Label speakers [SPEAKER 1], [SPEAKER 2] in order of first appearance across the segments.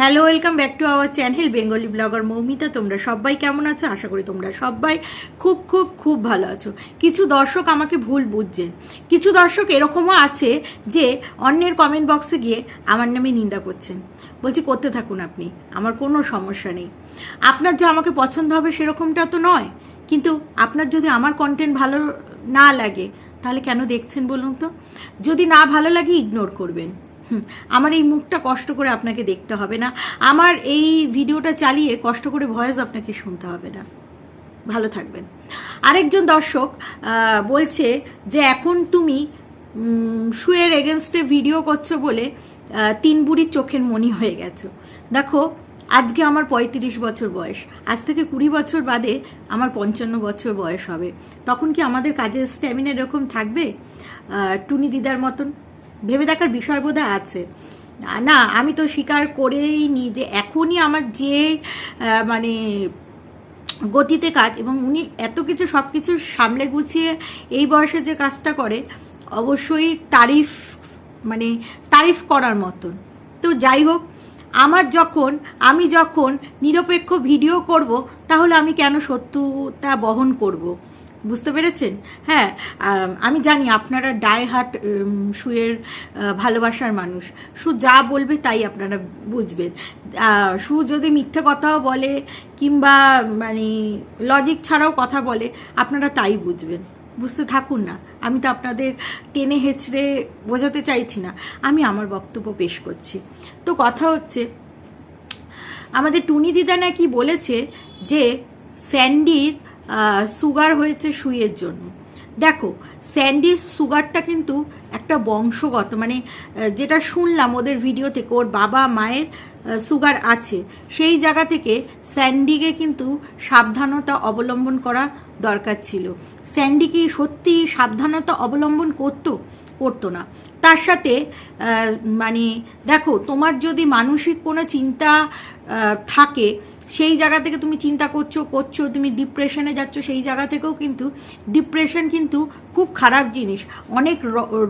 [SPEAKER 1] Hello welcome back to our channel Bengali blogger Moumita তোমরা সবাই কেমন আছো? আশা করি তোমরা সবাই খুব খুব খুব ভালো আছো। কিছু দর্শক আমাকে ভুল বুঝছেন কিছু দর্শক এরকমও আছে যে অন্যের কমেন্ট বক্সে গিয়ে আমার নামে নিন্দা করছেন বলছি, করতে থাকুন আপনি, আমার কোনো সমস্যা নেই। আপনার যা আমাকে পছন্দ হবে সেরকমটা তো নয়। কিন্তু আপনার যদি আমার কন্টেন্ট ভালো না লাগে, তাহলে কেন দেখছেন বলুন তো? যদি না ভালো লাগে ইগনোর করবেন। আমার এই মুখটা কষ্ট করে আপনাকে দেখতে হবে না। আমার এই ভিডিওটা চালিয়ে কষ্ট করে ভয়েস আপনাকে শুনতে হবে না। ভালো থাকবেন। আরেকজন দর্শক বলছে যে এখন তুমি শুয়ের এগেনস্টে ভিডিও করছ বলে তিন বুড়ির চোখের মনি হয়ে গেছো। দেখো, আজকে আমার পঁয়ত্রিশ বছর বয়স। আজ থেকে কুড়ি বছর বাদে আমার পঞ্চান্ন বছর বয়স হবে। তখন কি আমাদের কাজের স্ট্যামিনা এরকম থাকবে? টুনি দিদার মতন? ভেবে দেখার বিষয় বোধ আছে। না, আমি তো স্বীকার করেই নি যে এখনই আমার যে মানে গতিতে কাজ এবং উনি এত কিছু সব কিছু সামলে গুছিয়ে এই বয়সে যে কাজটা করে, অবশ্যই তারিফ মানে তারিফ করার মতন। তো যাই হোক, আমার যখন, আমি যখন নিরপেক্ষ ভিডিও করব, তাহলে আমি কেন সত্যতা বহন করব? বুঝতে পেরেছেন? হ্যাঁ আমি জানি আপনারা ডাই হার্ট শুয়ের ভালোবাসার মানুষ। সু যা বলবে তাই আপনারা বুঝবেন। সু যদি মিথ্যে কথাও বলে কিংবা মানে লজিক ছাড়াও কথা বলে, আপনারা তাই বুঝবেন। বুঝতে থাকুন না। আমি তো আপনাদের টেনে হেঁচড়ে বোঝাতে চাইছি না। আমি আমার বক্তব্য পেশ করছি। তো কথা হচ্ছে, আমাদের টুনি দিদা নাকি বলেছে যে, স্যান্ডির সুগার হয়েছে সুইয়ের জন্য। দেখো স্যান্ডির সুগারটা কিন্তু একটা বংশগত মানে যেটা শুনলাম ওদের ভিডিও থেকে, ওর বাবা মায়ের সুগার আছে, সেই জায়গা থেকে স্যান্ডিকে কিন্তু সাবধানতা অবলম্বন করা দরকার ছিল। স্যান্ডি কি সত্যি সাবধানতা অবলম্বন করতো? করতো না। তার সাথে মানে দেখো, তোমার যদি মানসিক কোনো চিন্তা থাকে সেই জায়গা থেকে তুমি চিন্তা করছ করছ, তুমি ডিপ্রেশনে যাচ্ছ, সেই জায়গা থেকেও কিন্তু ডিপ্রেশন কিন্তু খুব খারাপ জিনিস। অনেক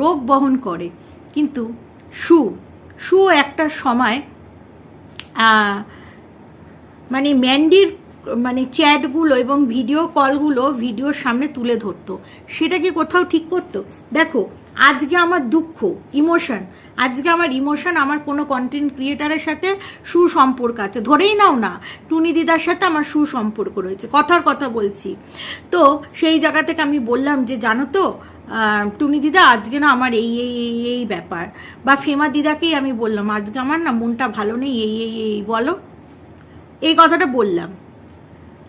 [SPEAKER 1] রোগ বহন করে। কিন্তু সু সু একটা সময় মানে ম্যান্ডির মানে চ্যাটগুলো এবং ভিডিও কলগুলো ভিডিওর সামনে তুলে ধরতো। সেটা কি কোথাও ঠিক করতো? দেখো আজকে আমার দুঃখ ইমোশন আজকে আমার ইমোশন আমার কোনো কন্টেন্ট ক্রিয়েটারের সাথে সুসম্পর্ক আছে। ধরেই নাও না, টুনি দিদার সাথে আমার সুসম্পর্ক রয়েছে, কথার কথা বলছি। তো সেই জায়গা থেকে আমি বললাম যে, জানো তো টুনি দিদা, আজকে না আমার এই এই এই এই ব্যাপার। বা ফেমা দিদাকেই আমি বললাম, আজকে আমার না মনটা ভালো নেই এই এই এই, বলো। এই কথাটা বললাম।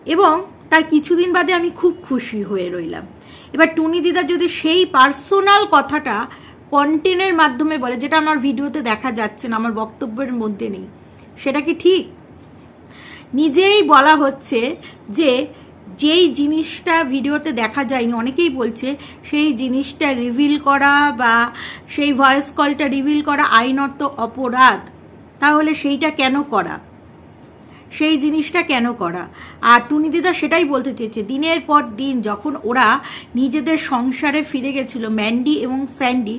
[SPEAKER 1] এবং তার কিছুদিন বাদে আমি খুব খুশি হয়ে রইলাম। এবার টুনি দিদা যদি সেই পার্সোনাল কথাটা কন্টেন্টের মাধ্যমে বলে, যেটা আমার ভিডিওতে দেখা যাচ্ছে না, আমার বক্তব্যের মধ্যে নেই, সেটা কি ঠিক? নিজেই বলা হচ্ছে যে যেই জিনিসটা ভিডিওতে দেখা যায়নি, অনেকেই বলছে সেই জিনিসটা রিভিল করা বা সেই ভয়েস কলটা রিভিল করা আইনত অপরাধ। তাহলে সেইটা কেন করা? সেই জিনিসটা কেন করা? আর টুনি দিদা সেটাই বলতে চেয়েছে, দিনের পর দিন যখন ওরা নিজেদের সংসারে ফিরে গেছিল, ম্যান্ডি এবং স্যান্ডি,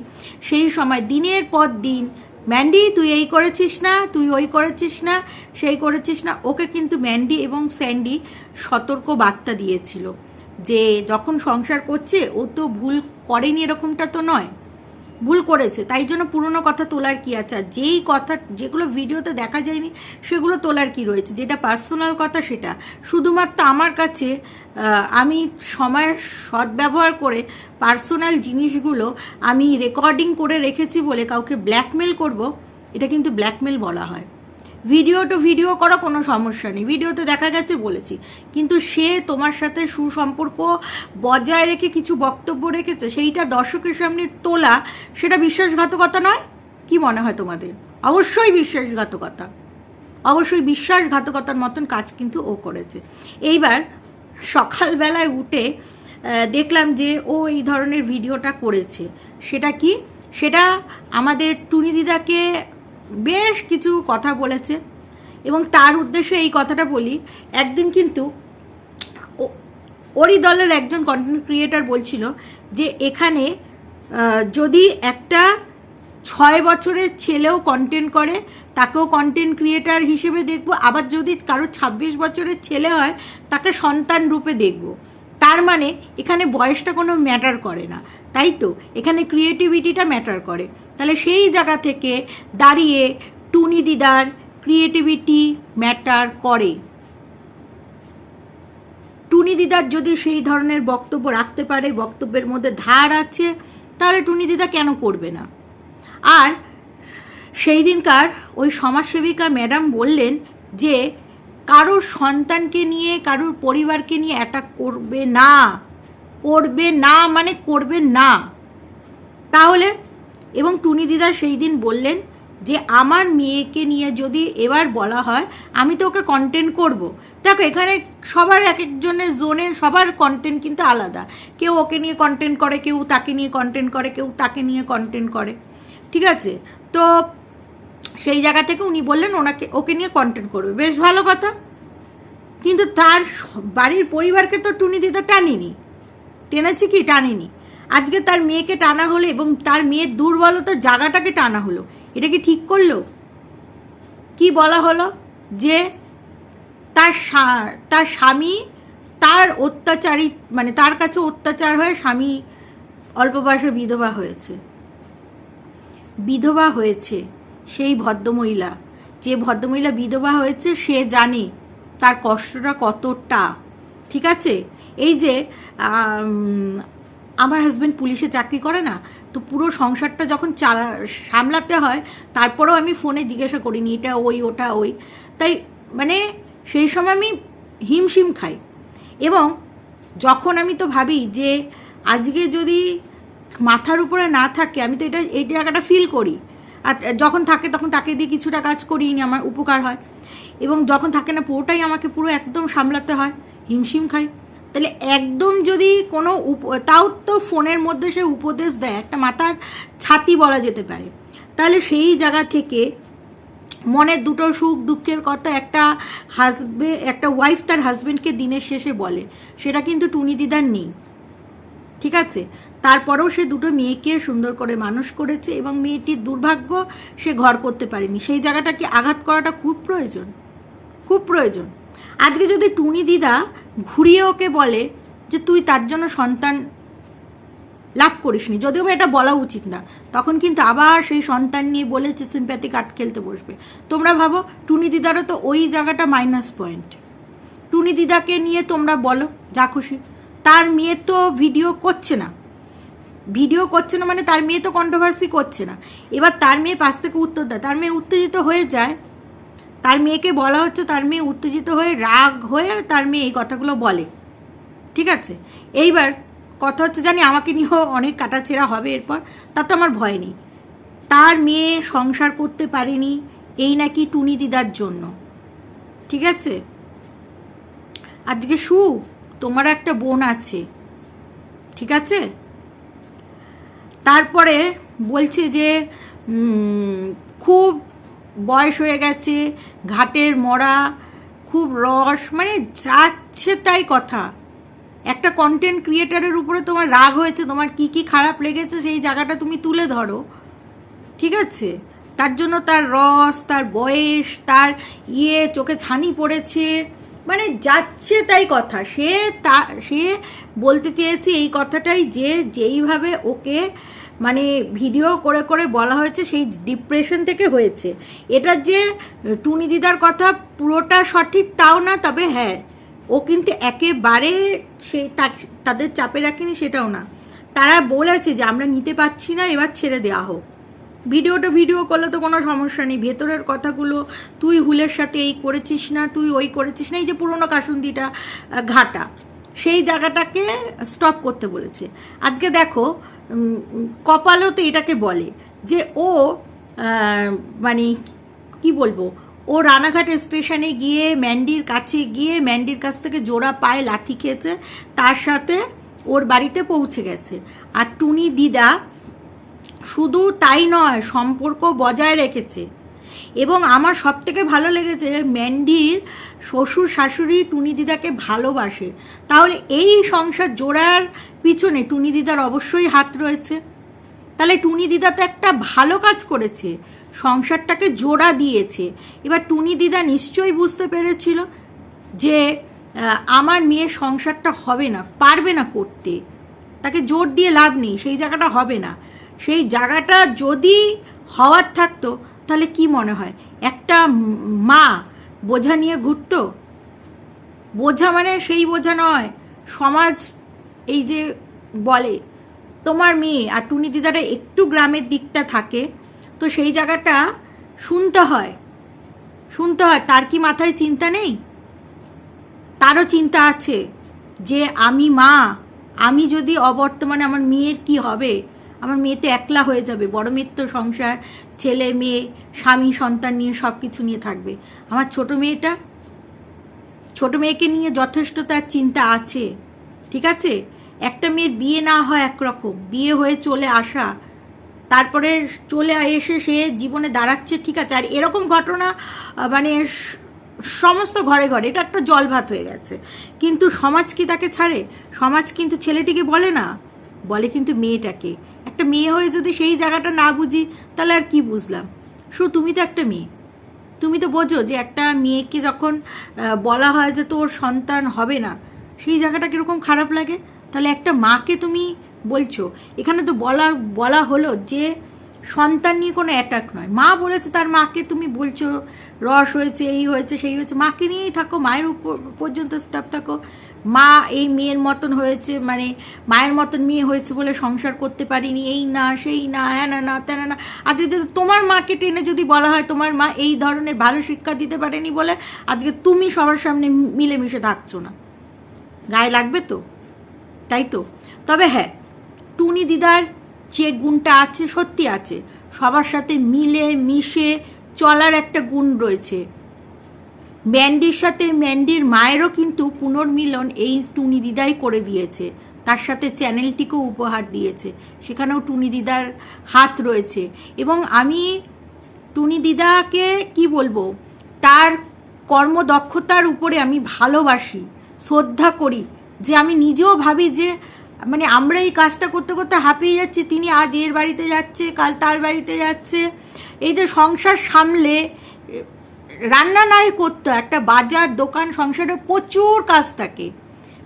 [SPEAKER 1] সেই সময় দিনের পর দিন, ম্যান্ডি, তুই এই করেছিস না, তুই ওই করেছিস না, সেই করেছিস না। ওকে কিন্তু ম্যান্ডি এবং স্যান্ডি সতর্ক বার্তা দিয়েছিল যে, যখন সংসার করছে, ও তো ভুল করেনি এরকমটা তো নয়। ভুল করেছে, তাই জন্য পুরনো কথা তোলার কি আছে? আর যেই কথা, যেগুলো ভিডিওতে দেখা যায়নি, সেগুলো তোলার কি রয়েছে? যেটা পার্সোনাল কথা সেটা। শুধুমাত্র আমার কাছে আমি সময়ের সদ্ব্যবহার করে পার্সোনাল জিনিসগুলো আমি রেকর্ডিং করে রেখেছি বলে কাউকে ব্ল্যাকমেল করব, এটা কিন্তু ব্ল্যাকমেল বলা হয়। ভিডিও টু ভিডিও করা কোনো সমস্যা নেই। ভিডিওতে দেখা গেছে বলেছি। কিন্তু সে তোমার সাথে সুসম্পর্ক বজায় রেখে কিছু বক্তব্য রেখেছে, সেইটা দর্শকের সামনে তোলা, সেটা বিশ্বাসঘাতকতা নয়? কি মনে হয় তোমাদের? অবশ্যই বিশ্বাসঘাতকতা। অবশ্যই বিশ্বাসঘাতকতার মতন কাজ কিন্তু ও করেছে। এইবার সকালবেলায় উঠে দেখলাম যে ও এই ধরনের ভিডিওটা করেছে। সেটা কি? সেটা আমাদের টুনি দিদাকে বেশ কিছু কথা বলেছে এবং তার উদ্দেশ্যে এই কথাটা বলি, একদিন কিন্তু ওরই দলের একজন কন্টেন্ট ক্রিয়েটার বলছিল যে এখানে যদি একটা ছয় বছরের ছেলেও কন্টেন্ট করে, তাকেও কন্টেন্ট ক্রিয়েটার হিসেবে দেখব। আবার যদি কারও ছাব্বিশ বছরের ছেলে হয়, তাকে সন্তান রূপে দেখব। তার মানে এখানে বয়সটা কোনো ম্যাটার করে না। তাই তো? এখানে ক্রিয়েটিভিটিটা ম্যাটার করে। তাহলে সেই জায়গা থেকে দাঁড়িয়ে টুনি দিদার ক্রিয়েটিভিটি ম্যাটার করে। টুনি দিদার যদি সেই ধরনের বক্তব্য রাখতে পারে, বক্তব্যের মধ্যে ধার আছে, তাহলে টুনি দিদা কেন করবে না? আর সেই দিনকার ওই সমাজসেবিকা ম্যাডাম বললেন যে কারোর সন্তানকে নিয়ে, কারোর পরিবারকে নিয়ে অ্যাটাক করবে না। করবে না মানে করবে না। তাহলে, এবং টুনি দিদা সেই দিন বললেন যে, আমার মেয়েকে নিয়ে যদি এবার বলা হয়, আমি তো ওকে কন্টেন্ট করব। দেখো, এখানে সবার এক একজনের জোনের সবার কন্টেন্ট কিন্তু আলাদা। কেউ ওকে নিয়ে কন্টেন্ট করে, কেউ তাকে নিয়ে কন্টেন্ট করে, কেউ তাকে নিয়ে কন্টেন্ট করে। ঠিক আছে? তো সেই জায়গা থেকে উনি বললেন ওনাকে, ওকে নিয়ে কন্টেন্ট করবে। বেশ ভালো কথা। কিন্তু তার বাড়ির পরিবারকে তো টুনি দিদা টানিনি। টেনেছি কি? টানিনি। আজকে তার মেয়েকে টানা হলো এবং তার মেয়ের দুর্বলতার জায়গাটাকে টানা হলো। এটা কি ঠিক করল? কি বলা হলো? যে তার তার স্বামী তার অত্যাচারী মানে তার কাছে অত্যাচার হয়ে স্বামী অল্প বয়সে বিধবা হয়েছে। বিধবা হয়েছে। সেই ভদ্রমহিলা। যে ভদ্রমহিলা বিধবা হয়েছে, সে জানে তার কষ্টটা কতটা। ঠিক আছে? এই যে আমার হাজব্যান্ড পুলিশে চাকরি করে না, তো পুরো সংসারটা যখন চালা, সামলাতে হয়, তারপরেও আমি ফোনে জিজ্ঞাসা করিনি, এটা ওই, ওটা ওই। তাই মানে সেই সময় আমি হিমশিম খাই। এবং যখন আমি তো ভাবি যে, আজকে যদি মাথার উপরে না থাকে, আমি তো এটা, এই জায়গাটা ফিল করি। আর যখন থাকে তখন তাকে দিয়ে কিছুটা কাজ করিয়ে নি আমার উপকার হয়। এবং যখন থাকে না পুরোটাই আমাকে পুরো একদম সামলাতে হয়, হিমশিম খাই। তাহলে একদম যদি কোনো উপ- তাও তো ফোনের মধ্যে সে উপদেশ দেয়, একটা মাথার ছাতি বলা যেতে পারে। তাহলে সেই জায়গা থেকে মনের দুটো সুখ দুঃখের কথা একটা হাজবে একটা ওয়াইফ তার হাজব্যান্ডকে দিনের শেষে বলে। সেটা কিন্তু টুনি দিদার নেই। ঠিক আছে? তারপরেও সে দুটো মেয়েকে সুন্দর করে মানুষ করেছে এবং মেয়েটির দুর্ভাগ্য সে ঘর করতে পারেনি। সেই জায়গাটাকে আঘাত করাটা খুব প্রয়োজন? খুব প্রয়োজন। আজকে যদি টুনি দিদা ঘুরিয়ে ওকে বলে যে তুই তার জন্য সন্তান লাভ করিসনি, যদিও বা এটা বলা উচিত না, তখন কিন্তু আবার সেই সন্তান নিয়ে বলেছে সিম্প্যাথি কাট খেলতে বসবে। তোমরা ভাবো, টুনি দিদারও তো ওই জায়গাটা মাইনাস পয়েন্ট টুনি দিদাকে নিয়ে তোমরা বলো, যা খুশি। তার মেয়ে তো ভিডিও করছে না। ভিডিও করছে না মানে তার মেয়ে তো কন্ট্রোভার্সি করছে না। এবার তার মেয়ে পাশ থেকে উত্তর দেয়। তার মেয়ে উত্তেজিত হয়ে যায়। তার মেয়েকে বলা হচ্ছে তার মেয়ে উত্তেজিত হয়ে রাগ হয়ে তার মেয়ে এই কথাগুলো বলে। ঠিক আছে? এইবার কথা হচ্ছে, জানি আমাকে নিয়েও অনেক কাটাছেড়া হবে এরপর, তা তো আমার ভয় নেই। তার মেয়ে সংসার করতে পারেনি এই নাকি টুনি দিদার জন্য। ঠিক আছে? আজকে সু তোমার একটা বোন আছে, ঠিক আছে? তারপরে বলছে যে খুব বয়স হয়ে গেছে, ঘাটের মরা, খুব রস মানে যাচ্ছে তাই কথা। একটা কন্টেন্ট ক্রিয়েটারের উপরে তোমার রাগ হয়েছে, তোমার কি কি খারাপ লেগেছে সেই জায়গাটা তুমি তুলে ধরো, ঠিক আছে? তার জন্য তার রস, তার বয়স, তার ইয়ে চোখে ছানি পড়েছে মানে যাচ্ছে তাই কথা। সে তা, সে বলতে চেয়েছে এই কথাটাই যে যেইভাবে ওকে মানে ভিডিও করে করে বলা হয়েছে সেই ডিপ্রেশন থেকে হয়েছে। এটা যে টুনি দিদার কথা পুরোটা সঠিক তাও না, তবে হ্যাঁ ও কিন্তু একেবারে সে তাদের চাপে রাখেনি সেটাও না। তারা বলেছে যে আমরা নিতে পারছি না, এবার ছেড়ে দেওয়া হোক। ভিডিওটা ভিডিও করলে তো কোনো সমস্যা নেই। ভেতরের কথাগুলো তুই হুলের সাথে এই করেছিস না, তুই ওই করেছিস না, এই যে পুরোনো কাসুন্দিটা ঘাটা, সেই জায়গাটাকে স্টপ করতে বলেছে। আজকে দেখো কপালও তো এটাকে বলে যে ও মানে কি বলব, ও রানাঘাট স্টেশনে গিয়ে ম্যান্ডির কাছে গিয়ে ম্যান্ডির কাছ থেকে জোড়া পায়ে লাথি খেয়েছে, তার সাথে ওর বাড়িতে পৌঁছে গেছে। আর টুনি দিদা শুধু তাই নয়, সম্পর্ক বজায় রেখেছে। এবং আমার সব থেকে ভালো লেগেছে, ম্যান্ডির শ্বশুর শাশুড়ি টুনি দিদাকে ভালোবাসে। তাহলে এই সংসার জোড়ার পিছনে টুনি দিদার অবশ্যই হাত রয়েছে। তাহলে টুনি দিদা তো একটা ভালো কাজ করেছে, সংসারটাকে জোড়া দিয়েছে। এবার টুনি দিদা নিশ্চয়ই বুঝতে পেরেছিল যে আমার মেয়ের সংসারটা হবে না, পারবে না করতে। তাকে জোর দিয়ে লাভ নেই, সেই জায়গাটা হবে না। সেই জায়গাটা যদি হওয়ার থাকতো, তাহলে কি মনে হয়? একটা মা বোঝা নিয়ে ঘুরতো? বোঝা মানে সেই বোঝা নয়। সমাজ এই যে বলে, তোমার মেয়ে আর টুনি দিদারা একটু গ্রামের দিকটা থাকে, তো সেই জায়গাটা শুনতে হয়। শুনতে হয়, তার কি মাথায় চিন্তা নেই? তারও চিন্তা আছে যে আমি মা, আমি যদি অবর্তমানে আমার মেয়ের কি হবে? আমার মেয়ে তো একলা হয়ে যাবে, বড় মেয়ের তো সংসার, ছেলে, মেয়ে, স্বামী, সন্তান নিয়ে সব কিছু নিয়ে থাকবে। আমার ছোট মেয়েটা, ছোট মেয়েকে নিয়ে যথেষ্ট তার চিন্তা আছে, ঠিক আছে? একটা মেয়ের বিয়ে না হয় একরকম, বিয়ে হয়ে চলে আসা, তারপরে চলে এসে সে জীবনে দাঁড়াচ্ছে, ঠিক আছে? আর এরকম ঘটনা মানে সমস্ত ঘরে ঘরে, এটা একটা জলভাত হয়ে গেছে। কিন্তু সমাজ কি তাকে ছাড়ে? সমাজ কিন্তু ছেলেটিকে বলে না। বলে কিন্তু মেয়েটাকে। একটা মেয়ে হয়ে যদি সেই জায়গাটা না বুঝি, তাহলে আর কি বুঝলাম? সো তুমি তো একটা মেয়ে। তুমি তো বোঝো যে একটা মেয়েকে যখন বলা হয় যে তোর সন্তান হবে না, সেই জায়গাটা কীরকম খারাপ লাগে? তাহলে একটা মাকে তুমি বলছো। এখানে তো বলা বলা হলো যে সন্তান নিয়ে কোনো অ্যাটাক নয়। মা বলেছে তার মাকে, তুমি বলছো, রস হয়েছে, এই হয়েছে, সেই হয়েছে। মাকে নিয়েই থাকো, মায়ের উপর পর্যন্ত স্টাফ থাকো। মা এই মেয়ের মতন হয়েছে মানে মায়ের মতন মেয়ে হয়েছে বলে সংসার করতে পারিনি, এই না, সেই না হ্যাঁ না না, তেনা না। আজকে যদি তোমার মাকে টেনে যদি বলা হয়, তোমার মা এই ধরনের ভালো শিক্ষা দিতে পারেনি বলে, আজকে তুমি সবার সামনে মিলেমিশে থাকছো না। গায়ে লাগবে তো? তাই তো? তবে হ্যাঁ টুনি দিদার যে গুণটা আছে, সত্যি আছে। সবার সাথে মিলে, মিশে চলার একটা গুণ রয়েছে। ম্যান্ডির সাথে, ম্যান্ডির মায়েরও কিন্তু পুনর্মিলন এই টুনি দিদাই করে দিয়েছে। তার সাথে চ্যানেলটিকেও উপহার দিয়েছে। সেখানেও টুনি দিদার হাত রয়েছে। এবং আমি টুনি দিদাকে কি বলব, তার কর্মদক্ষতার উপরে আমি ভালোবাসি, শ্রদ্ধা করি। যে আমি নিজেও ভাবি যে মানে আমরা এই কাজটা করতে করতে হাঁপিয়ে যাচ্ছি, তিনি আজ এর বাড়িতে যাচ্ছে, কাল তার বাড়িতে যাচ্ছে। এই যে সংসার সামলে, রান্না নাই করতো, একটা বাজার, দোকান, সংসারে প্রচুর কাজ থাকে।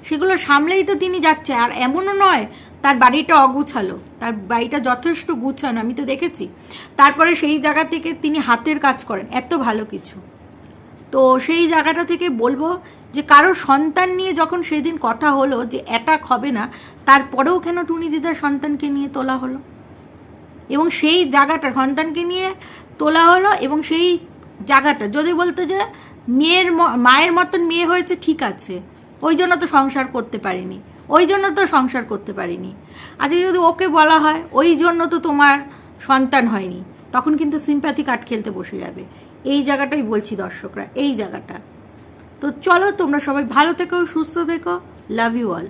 [SPEAKER 1] সেগুলো সামলেই তো তিনি যাচ্ছে, আর এমনও নয়, তার বাড়িটা অগুছালো, তার বাড়িটা যথেষ্ট গুছানো, আমি তো দেখেছি। তারপরে সেই জায়গা থেকে তিনি হাতের কাজ করেন, এত ভালো কিছু। তো সেই জায়গাটা থেকে বলব যে কারও সন্তান নিয়ে যখন সেদিন কথা হলো যে অ্যাটাক হবে না, তারপরেও কেন টুনি দিদার সন্তানকে নিয়ে তোলা হলো? এবং সেই জায়গাটা সন্তানকে নিয়ে তোলা হলো এবং সেই জায়গাটা, যদি বলতো যে মেয়ের মায়ের মতন মেয়ে হয়েছে ঠিক আছে, ওই জন্য তো সংসার করতে পারিনি, ওই জন্য তো সংসার করতে পারিনি। আজকে যদি ওকে বলা হয়, ওই জন্য তো তোমার সন্তান হয়নি, তখন কিন্তু সিম্প্যাথি কাট খেলতে বসে যাবে। এই জায়গাটাই বলছি দর্শকরা, এই জায়গাটা। তো চলো তোমরা সবাই ভালো থেকো সুস্থ থেকো লাভ ইউ অল